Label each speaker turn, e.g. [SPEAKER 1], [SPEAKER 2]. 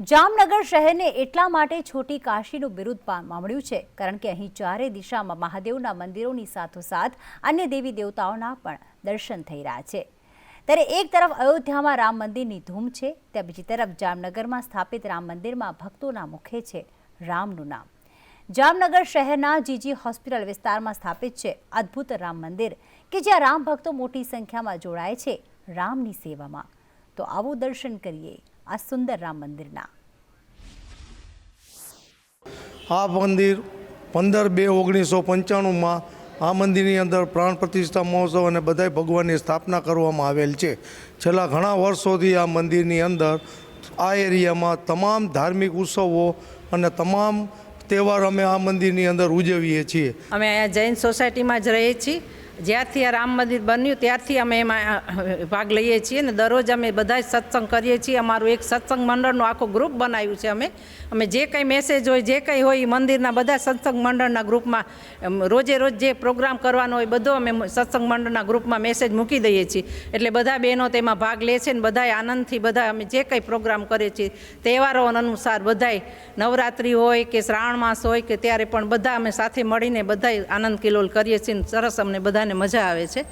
[SPEAKER 1] જામનગર શહેરને એટલા માટે છોટી કાશીનું બિરુદ પા- મળ્યું છે, કારણ કે અહીં ચારે દિશામાં મહાદેવના મંદિરોની સાથોસાથ અન્ય દેવી દેવતાઓના પણ દર્શન થઈ રહ્યા છે. ત્યારે એક તરફ અયોધ્યામાં રામ મંદિરની ધૂમ છે, ત્યાં બીજી તરફ જામનગરમાં સ્થાપિત રામ મંદિરમાં ભક્તોના મુખે છે રામનું નામ. જામનગર શહેરના જીજી હોસ્પિટલ વિસ્તારમાં સ્થાપિત છે અદ્ભુત રામ મંદિર, કે જ્યાં રામ ભક્તો મોટી સંખ્યામાં જોડાય છે રામની સેવામાં. તો આવું દર્શન કરીએ આ સુંદર રામ મંદિરના
[SPEAKER 2] આ મંદિર પંદર બે ઓગણીસો પંચાણુંમાં આ મંદિરની અંદર પ્રાણ પ્રતિષ્ઠા મહોત્સવ અને બધાય ભગવાનની સ્થાપના કરવામાં આવેલ છે. છેલ્લા ઘણા વર્ષોથી આ મંદિરની અંદર આ એરિયામાં તમામ ધાર્મિક ઉત્સવો અને તમામ તહેવાર અમે આ મંદિરની અંદર ઉજવીએ છીએ.
[SPEAKER 3] અમે અહીંયા જૈન સોસાયટીમાં જ રહીએ છીએ. જ્યારથી આ રામ મંદિર બન્યું, ત્યારથી અમે એમાં ભાગ લઈએ છીએ ને દરરોજ અમે બધા જ સત્સંગ કરીએ છીએ. અમારું એક સત્સંગ મંડળનું આખું ગ્રુપ બનાવ્યું છે અમે. અમે જે કંઈ મેસેજ હોય, જે કંઈ હોય મંદિરના બધા સત્સંગ મંડળના ગ્રુપમાં રોજે રોજ જે પ્રોગ્રામ કરવાનો હોય બધો અમે સત્સંગ મંડળના ગ્રુપમાં મેસેજ મૂકી દઈએ છીએ. એટલે બધા બહેનો તેમાં ભાગ લે છે ને બધાય આનંદથી બધા અમે જે કંઈ પ્રોગ્રામ કરીએ છીએ, તહેવારો અનુસાર બધાય નવરાત્રિ હોય કે શ્રાવણ માસ હોય કે ત્યારે પણ બધા અમે સાથે મળીને બધાય આનંદ કિલોલ કરીએ છીએ સરસ અમને બધાને મજા આવે છે.